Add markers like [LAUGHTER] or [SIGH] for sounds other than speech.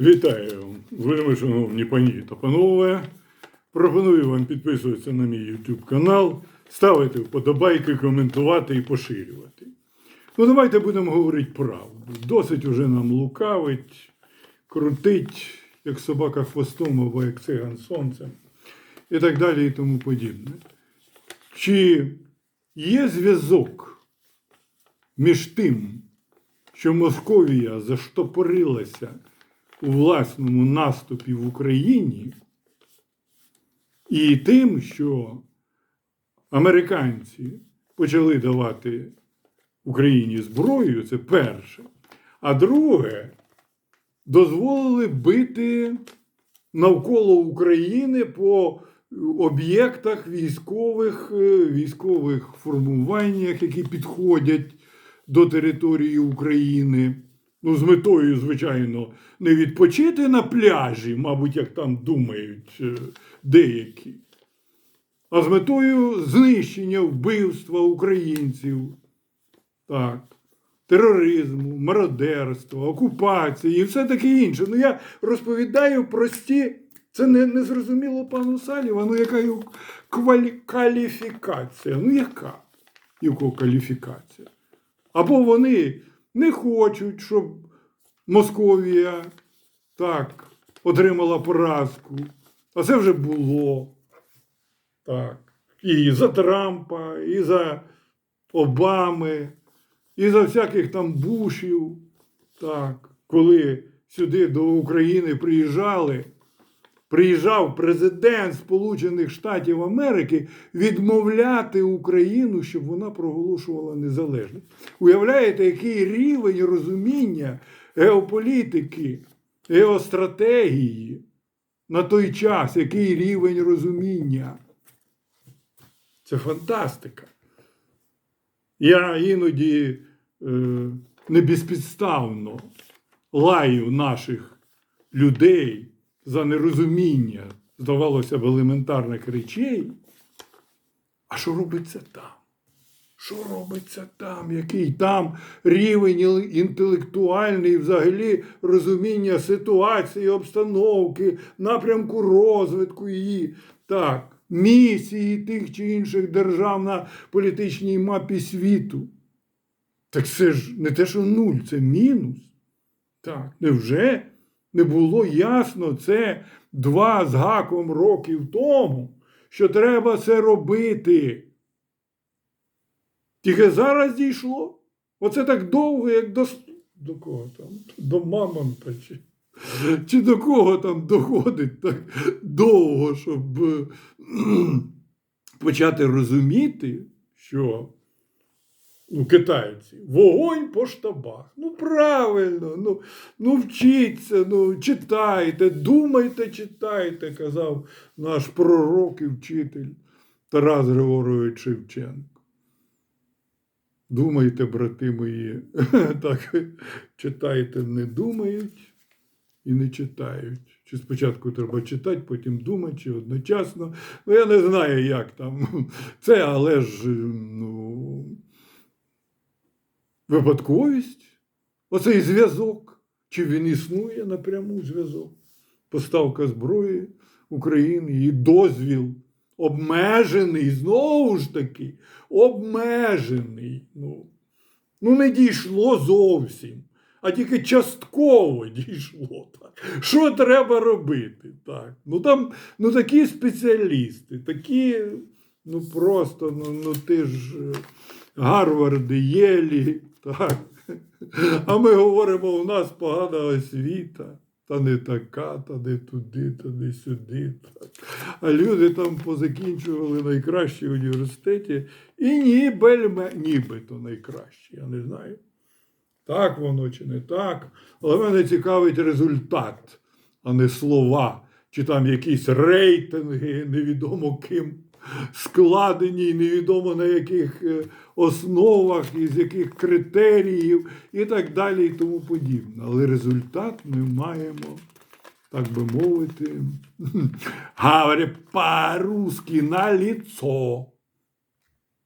Вітаю, вельми шановні пані та панове. Пропоную вам підписуватися на мій YouTube канал, ставити вподобайки, коментувати і поширювати. Ну, давайте будемо говорити правду. Досить уже нам лукавить, крутить, як собака хвостом або як циган сонцем, і так далі, і тому подібне. Чи є зв'язок між тим, що Московія заштопорилася у власному наступі в Україні, і тим, що американці почали давати Україні зброю, це перше. А друге, дозволили бити навколо України по об'єктах військових, е, військових формуваннях, які підходять до території України. Ну, з метою, звичайно, не відпочити на пляжі, мабуть, як там думають е, деякі, а з метою знищення вбивства українців, так, тероризму, мародерства, окупації і все таке інше. Ну, я розповідаю прості. Це не, не зрозуміло пану Салівану, яка його квалі... кваліфікація. Ну, яка його кваліфікація? Або вони не хочуть, щоб Московія так отримала поразку. А це вже було. Так. І за Трампа, і за Обами, і за всяких там Бушів. Так. Коли сюди до України приїжджали, приїжджав президент Сполучених Штатів Америки відмовляти Україну, щоб вона проголошувала незалежність. Уявляєте, який рівень розуміння геополітики, геостратегії на той час, який рівень розуміння? Це фантастика. Я іноді е, не безпідставно лаю наших людей за нерозуміння, здавалося б, елементарних речей. А що робиться там? Що робиться там? Який там рівень інтелектуальний, взагалі розуміння ситуації, обстановки, напрямку розвитку її, так, місії тих чи інших держав на політичній мапі світу? Так це ж не те, що нуль, це мінус. Так, невже не було ясно це два з гаком років тому, що треба це робити? Тільки зараз дійшло. Оце так довго, як до, до кого там? До мамонта чи, чи до кого там доходить так довго, щоб почати розуміти, що китайці, вогонь по штабах. Ну, правильно, ну, ну вчіться, ну, читайте, думайте, читайте, казав наш пророк і вчитель Тарас Григорович Шевченко. Думайте, брати мої, [LAUGHS] так читайте, не думають і не читають. Чи спочатку треба читати, потім думати, чи одночасно. Ну, я не знаю, як там [LAUGHS] це, але ж ну, випадковість, оцей зв'язок, чи він існує напряму зв'язок, поставка зброї України і дозвіл обмежений, знову ж таки, обмежений. Ну, ну не дійшло зовсім, а тільки частково дійшло. Так. Що треба робити? Так. Ну там ну, такі спеціалісти, такі, ну просто, ну, ну ти ж Гарварди, Єлі, так. А ми говоримо, у нас погана освіта. Та не така, та не туди, та не сюди. Так. А люди там позакінчували найкращі університеті і нібельме, нібито найкращі, я не знаю. Так воно чи не так. Але мене цікавить результат, а не слова, чи там якісь рейтинги, невідомо ким складені, невідомо на яких е, основах, із яких критеріїв, і так далі, і тому подібне. Але результат ми маємо, так би мовити, [LAUGHS] говоря по-русски на лицо.